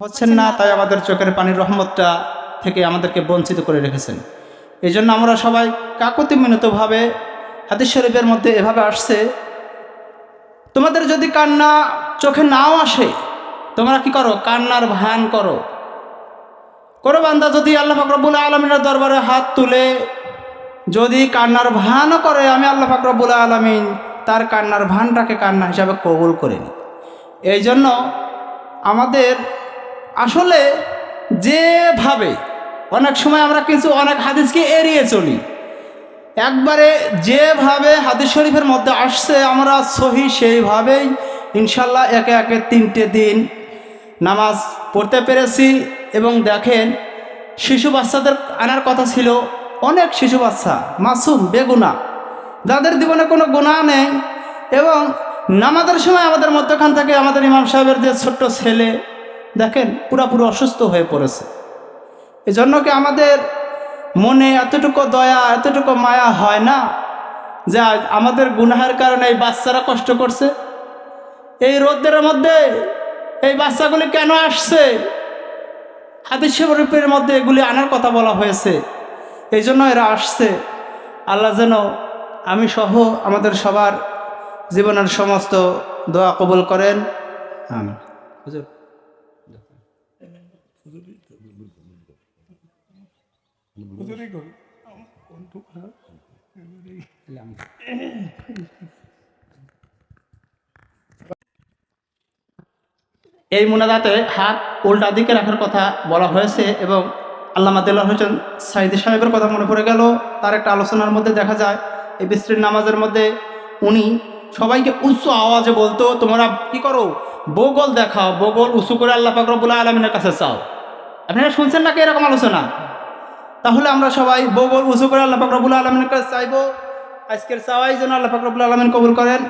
হচ্ছেন না, তাই আমাদের চোখের পানির রহমতটা থেকে আমাদেরকে বঞ্চিত করে রেখেছেন। এই জন্য আমরা সবাই কাকতি মিনতভাবে হাদিস শরীফের মধ্যে এভাবে আসছে, তোমাদের যদি কান্না চোখে নাও আসে, তোমরা কি করো? কান্নার ভান করো। কোনো বান্দা যদি আল্লাহ ফাকরবুল আলমিনের দরবারে হাত তুলে যদি কান্নার ভানও করে, আমি আল্লাহ ফাকরবুল আলমিন তার কান্নার ভানটাকে কান্না হিসাবে কবুল করে নিই। এই জন্য আমাদের আসলে যেভাবে অনেক সময় আমরা কিছু অনেক হাদিসকে এড়িয়ে চলি। একবারে যেভাবে হাদিস শরীফের মধ্যে আসছে, আমরা সহি সেইভাবেই ইনশাল্লাহ একে একে তিনটে দিন নামাজ পড়তে পেরেছি এবং দেখেন শিশু বাচ্চাদের আনার কথা ছিল অনেক শিশু বাচ্চা, মাসুম, বেগুনা। যাদের জীবনে কোনো গুণা নেই এবং নামাজের সময় আমাদের মধ্যখান থেকে আমাদের ইমাম সাহেবের যে ছোট্ট ছেলে দেখেন, পুরাপুরি অসুস্থ হয়ে পড়েছে। এজন্য কি আমাদের মনে এতটুকু দয়া, এতটুকু মায়া হয় না যে আমাদের গুনাহের কারণে এই বাচ্চারা কষ্ট করছে। এই রোদের মধ্যে এই বাচ্চাগুলি কেন আসছে? হাদিস শরীফের মধ্যে এগুলি আনার কথা বলা হয়েছে। এই জন্য এরা আসছে। আল্লাহ যেন আমি সহ আমাদের সবার জীবনের সমস্ত দোয়া কবুল করেন। আমিন। হুজুর। এই মুনাদাতে হাত উল্টা দিকে রাখার কথা বলা হয়েছে এবং আল্লামা দেল্লাহ হোসেন সাইদি সাহেবের কথা মনে পড়ে গেল। তার একটা আলোচনার মধ্যে দেখা যায়, এই বিস্তৃত নামাজের মধ্যে উনি সবাইকে উচ্চ আওয়াজে বলতো, তোমরা কি করো? বগল দেখাও, বগল উঁচু করে আল্লাহ ফাকরবুল্লাহ আলমিনের কাছে চাও। আপনারা শুনছেন নাকি এরকম আলোচনা? তাহলে আমরা সবাই বগল উঁচু করে আল্লাহ ফাকরবুল্লাহ আলমিনের কাছে চাইবো আজকের চাওয়াই যেন আল্লাহ ফাকরবুল্লাহ আলমিন কবুল করেন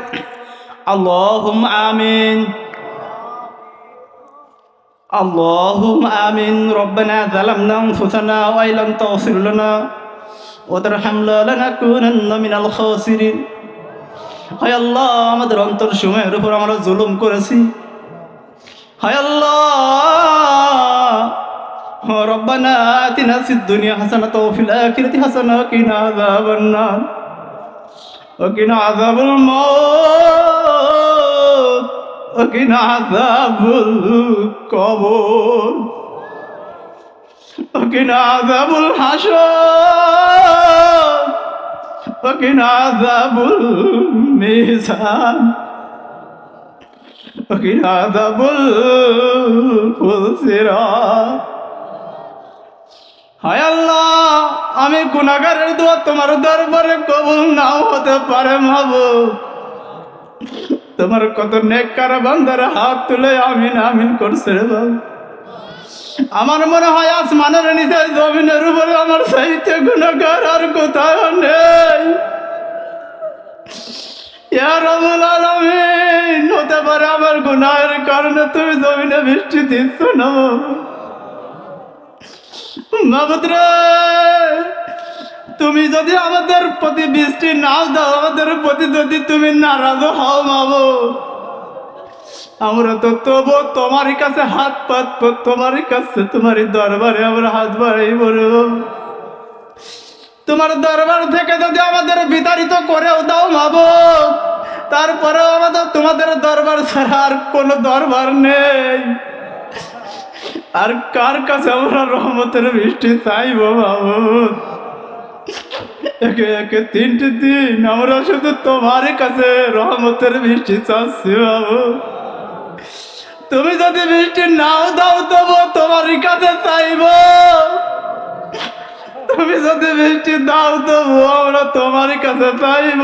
আল্লাহ আমিন اللهم آمين ربنا ظلمنا أنفسنا وإن لم تغفر لنا وترحمنا لنكونن من الخاسرين হায় আল্লাহ আমাদের অন্তর সময়ের উপর আমরা জুলুম করেছি হায় আল্লাহ ربنا آتنا في الدنيا حسنة وفي الآخرة حسنة وقنا عذاب النار. وقنا عذاب الموت. وقنا عذاب القبر. وقنا عذاب الحشر. وقنا عذاب الميزان. وقنا عذاب الفلسرات হায় আল্লাহ, আমি গুনাগারের দোয়া তোমার দরবারে কবুল নাও হতে পারে মাহবুব। তোমার কত নেককার বান্দার হাত তুলে আমিন আমিন করছে বাবু আমার মনে হয় আসমানের নিচে জমিনের উপরে আমার সাহিত্য গুণাগার আর কোথাও নেই। হতে পারে আমার গুনাহের কারণে তুমি জমিনে বৃষ্টি দিচ্ছ না মাবুদ তুমি যদি আমাদের প্রতি বৃষ্টি নাও দাও, আমাদের প্রতি যদি তুমি নারাজ হও মাবো আমরা তো তবু তোমারই কাছে হাত পাত তোমারই কাছে তোমারই দরবারে আমরা হাত বাড়াই বলো। তোমার দরবার থেকে যদি আমাদের বিতাড়িত করেও দাও মাবো তারপরেও আমাদের তোমাদের দরবার ছাড়া আর কোনো দরবার নেই। আর কার কাছে আমরা রহমতের বৃষ্টি চাইব মাবুদ একে একে তিনটে দিন আমরা শুধু তোমার কাছে রহমতের বৃষ্টি চাচ্ছি বাবু তুমি যদি বৃষ্টি নাও দাও তবু তোমার কাছে চাইব। তুমি যদি বৃষ্টি দাও তবু আমরা তোমার কাছে চাইব।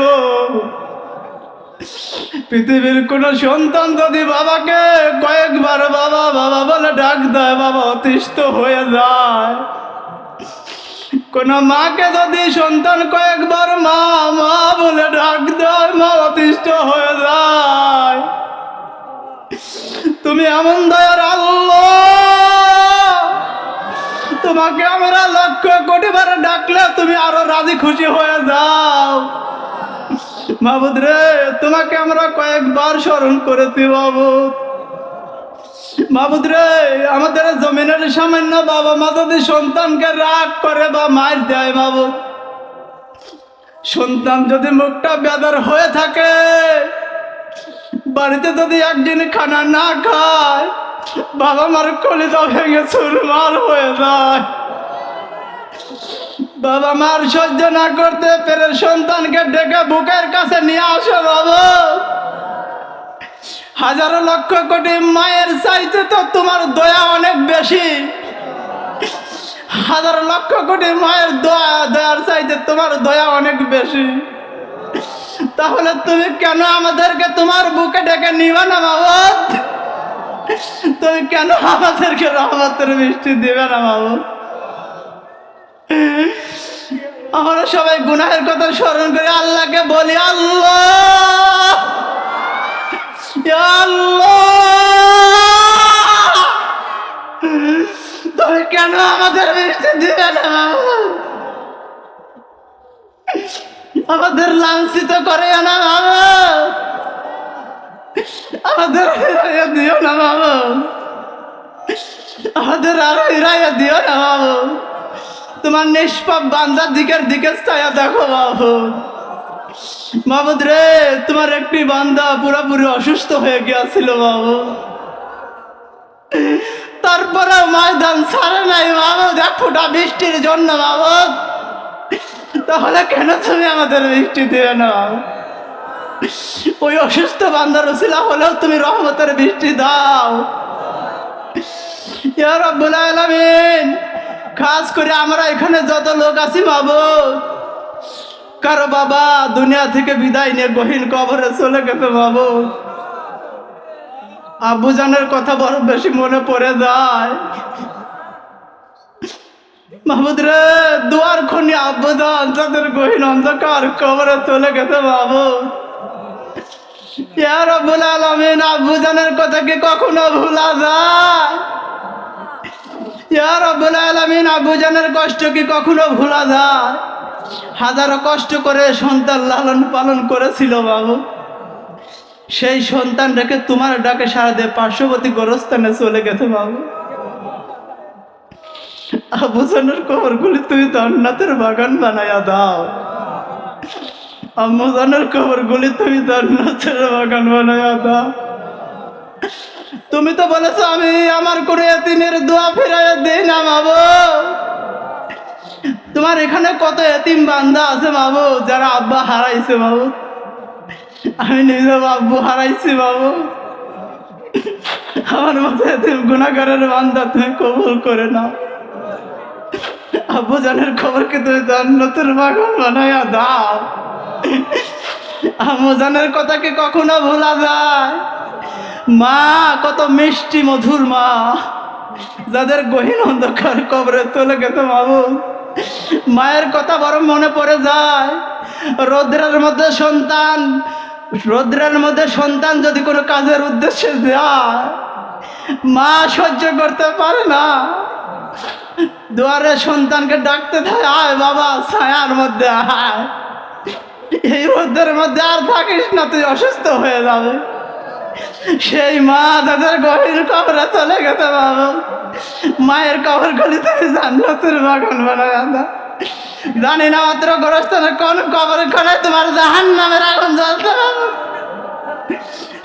পৃথিবীর কোন সন্তান যদি বাবাকে কয়েকবার বাবা বাবা বলে ডাক দেয়, বাবা অতিষ্ঠ হয়ে যায়। কোন মাকে যদি সন্তান কয়েকবার মা মা বলে ডাক দেয়, মা অতিষ্ঠ হয়ে যায়। তুমি এমন দয়ার আল্লাহ। তোমাকে আমরা লক্ষ কোটিবার ডাকলে তুমি আরও রাজি খুশি হয়ে যাও। মাবুদ রে, তোমাকে আমরা কয়েকবার স্মরণ করেছি বাবু মাবুদ রে, আমাদের জমিনের সামান্য বাবা মা যদি সন্তানকে রাগ করে বা মার দেয় মাবুদ সন্তান যদি মুখটা বেদার হয়ে থাকে, বাড়িতে যদি একদিন খানা না খায়, বাবা মার কলিজা ভেঙে চুরমার হয়ে যায়। বাবা মার সহ্য না করতে পেরে সন্তানকে ডেকে বুকের কাছে নিয়ে আসো বাবা। হাজারো লক্ষ কোটি মায়ের চাইতে তো তোমার দয়া অনেক বেশি। হাজার লক্ষ কোটি মায়ের দয়া, দয়ার চাইতে তোমার দয়া অনেক বেশি। তাহলে তুমি কেন আমাদেরকে তোমার বুকে ডেকে নিবে না বাবা? তুমি কেন আমাদেরকে রহমতের মিষ্টি দিবে না বাবা? আমরা সবাই গুনাহের কথা স্মরণ করে। আল্লাহকে বলি, আল্লাহ! আল্লাহ! কেন আমাদের মিষ্টি দিবে না? আমাদের লাঞ্ছিত করে না। আমাদের দিও না, বাবা। আমাদের আরও হিরাইয়া দিও না, বাবা। তোমার নিষ্পাপ বান্দার দিকের দিকে ছায়া দেখো বাবু মাহমুদ রে, তোমার একটি বান্দা পুরোপুরি অসুস্থ হয়ে গিয়েছিল বাবু তারপরে ময়দান ছাড়ে নাই মাহমুদ, এক ফুটা বৃষ্টির জন্য মাহমুদ। তাহলে কেন তুমি আমাদের বৃষ্টি দিবে না? ওই অসুস্থ বান্দার উসিলা হলেও তুমি রহমতের বৃষ্টি দাও। ইয়া রাব্বুল আলামিন। খাস করে আমরা এখানে যত লোক আছি মাহবুব কারও বাবা দুনিয়া থেকে বিদায় নিয়ে গহীন কবরে চলে গেছে বাবু। আব্বু জানের কথা বড় বেশি মনে পড়ে যায়। মাহমুদ দুয়ার খনি আব্বু জান তাদের গহীন অন্ধকার কবরে চলে গেছে বাবু। ইয়া রব্বুল আলামিন আব্বু জানের কথা কি কখনো ভুলা যায়? ইয়া রব্বুল আলামিন আব্বু জানের কষ্ট কি কখনো ভোলা যায়? হাজারো কষ্ট করে সন্তান লালন পালন করেছিল বাবু। সেই সন্তান রেখে তোমার ডাকে সারা দিয়ে, পার্শ্ববর্তী গোরস্থানে চলে গেছে বাবু। আবু জানের কবরগুলি তুমি জান্নাতের বাগান বানাইয়া দাও। আম্মু জানের কবরগুলি তুমি জান্নাতের বাগান বানাইয়া দাও। তুমি তো বলেছ আমি আমার করে এতিমের দোয়া ফিরাইয়া দেই না বাবু তোমার এখানে কত এতিম বান্দা আছে বাবু যারা আব্বা হারাইছে বাবু আমি নিজে আব্বু হারাইছি বাবু আমার মতো এতিম গুণাগারের বান্দা তুমি কবুল করে না আব্বু জানের খবরকে তুমি জান্নাতের বাগান বানাইয়া দাও। আম্মু জানের কথা কি কখনো ভোলা যায়। মা, কত মিষ্টি মধুর মা। যাদের গহীন অন্ধকার কবরে চলে গেছে বাবু মায়ের কথা বড় মনে পড়ে যায়, রৌদ্রের মধ্যে সন্তান, রৌদ্রের মধ্যে সন্তান যদি কোনো কাজের উদ্দেশ্যে যায়, মা সহ্য করতে পারে না। দুয়ারে সন্তানকে ডাকতে থাকে, আয় বাবা, ছায়ার মধ্যে আয়। এই রোদ্রের মধ্যে আর থাকিস না, তুই অসুস্থ হয়ে যাবে। সেই মা তাদের গভীর কবরে চলে গেছে বাবু। মায়ের কবর গলি থেকে জান্নাতের বাগান বানায় আদা জানি না মাত্র গোরস্থানে কোন কবর করে তোমার জাহান নামের আগুন জ্বলতে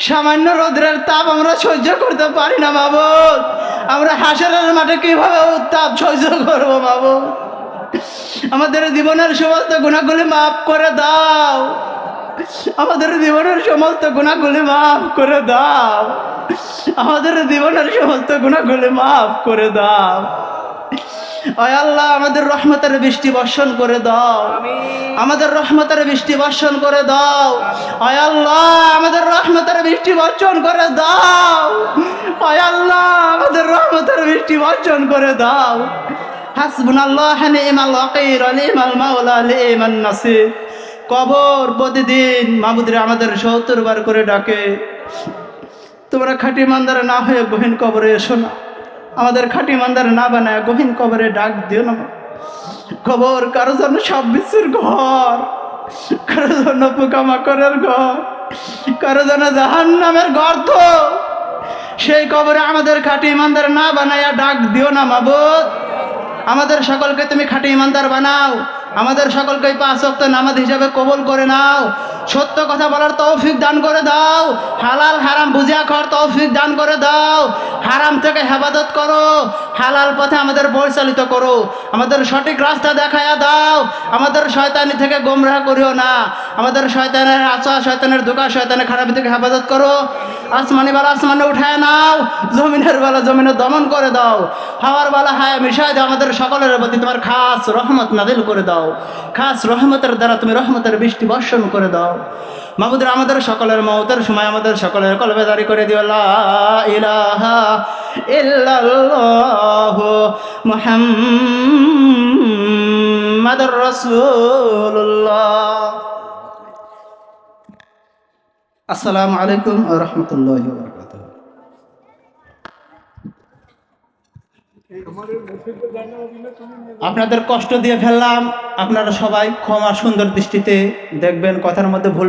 সামান্য রোদ্রের তাপ আমরা সহ্য করতে পারি না বাবু। আমরা হাসরের মাঠে কীভাবে উত্তাপ সহ্য করব বাবু। আমাদের জীবনের সমস্ত গুণাগুলি মাফ করে দাও। আমাদের জীবনের সমস্ত গুণাগুলি মাফ করে দাও। আমাদের জীবনের সমস্ত গুণাগুলি মাফ করে দাও। আল্লাহ আমাদের রহমতের বৃষ্টি বর্ষণ করে দাও। আমাদের রহমতের বৃষ্টি বর্ষণ করে দাও। আল্লাহ আমাদের রহমতের বৃষ্টি বর্ষণ করে দাও। আল্লাহ আমাদের রহমতের বৃষ্টি বর্ষণ করে দাও। হাসবুন হাসবুনাল্লাহ নিমাল ওয়াকির নিমাল মাওলা নিমান নাসির। কবর প্রতিদিন মাহমুদরে আমাদের সত্তর বার করে ডাকে। তোমরা খাঁটি মান্দারে না হয়ে গহীন কবরে এসো না। আমাদের খাঁটি মান্দারে না বানায় গহীন কবরে ডাক দিও না। কবর কারও জন্য সব বিশ্বর ঘর, কারও জন্য পোকামাকড়ের ঘর, কারও যেন জাহান নামের গর্ত। সেই কবরে আমাদের খাঁটি ইমানদার না বানাইয়া ডাক দিও না মাবুদ। আমাদের সকলকে তুমি খাঁটি ইমানদার বানাও। আমাদের সকলকে পাঁচ অক্ত নামাজ হিসাবে কবল করে নাও। সত্য কথা বলার তৌফিক দান করে দাও। হালাল, হারাম, বুঝিয়া খাওয়ার তৌফিক দান করে দাও। হারাম থেকে হেফাজত করো। হালাল পথে আমাদের পরিচালিত করো। আমাদের সঠিক রাস্তা দেখায়া দাও। আমাদের শয়তানি থেকে গোমরাহ করিও না। আমাদের শয়তানের আচা, শয়তানের দোকা শয়তানের খারাপ থেকে হেফাজত করো। আসমানি বালা আসমানে উঠায় নাও, জমিনের বেলা জমিনে দমন করে দাও। হাওয়ার বেলা হায়া মিশায় দাও, আমাদের সকলের প্রতি তোমার খাস রহমত নাদিল করে দাও। খাস রহমতের দ্বারা তুমি রহমতের বৃষ্টি বর্ষণ করে দাও। মাহবুদের আমাদের সকলের মৌতের সময় আমাদের সকলের কলবেদারি করে দিও ইলাহা ইল্লাল্লাহ আসসালামু আলাইকুম রহমতুল্লাহ আপনাদের কষ্ট দিয়ে ফেললাম। আপনারা সবাই ক্ষমা সুন্দর দৃষ্টিতে দেখবেন, কথার মধ্যে ভুল